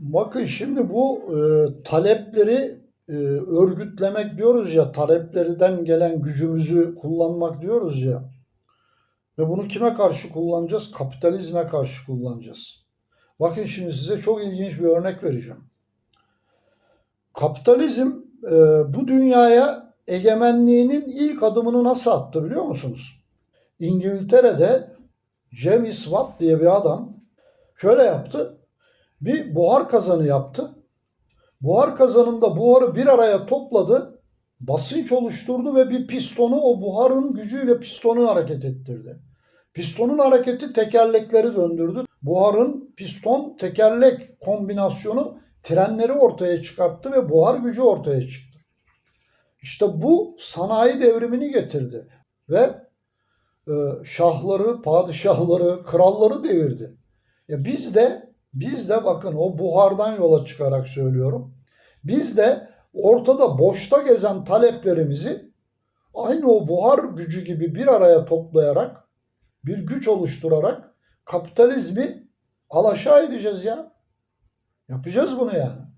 Bakın şimdi bu e, talepleri e, örgütlemek diyoruz ya, taleplerden gelen gücümüzü kullanmak diyoruz ya. Ve bunu kime karşı kullanacağız? Kapitalizme karşı kullanacağız. Bakın şimdi size çok ilginç bir örnek vereceğim. Kapitalizm e, bu dünyaya egemenliğinin ilk adımını nasıl attı biliyor musunuz? İngiltere'de James Watt diye bir adam şöyle yaptı. Bir buhar kazanı yaptı. Buhar kazanında buharı bir araya topladı. Basınç oluşturdu ve bir pistonu o buharın gücüyle pistonu hareket ettirdi. Pistonun hareketi tekerlekleri döndürdü. Buharın piston tekerlek kombinasyonu trenleri ortaya çıkarttı ve buhar gücü ortaya çıktı. İşte bu sanayi devrimini getirdi ve e, şahları, padişahları, kralları devirdi. Ya biz de biz de bakın o buhardan yola çıkarak söylüyorum. Biz de ortada boşta gezen taleplerimizi aynı o buhar gücü gibi bir araya toplayarak bir güç oluşturarak kapitalizmi alaşağı edeceğiz ya. Yapacağız bunu yani.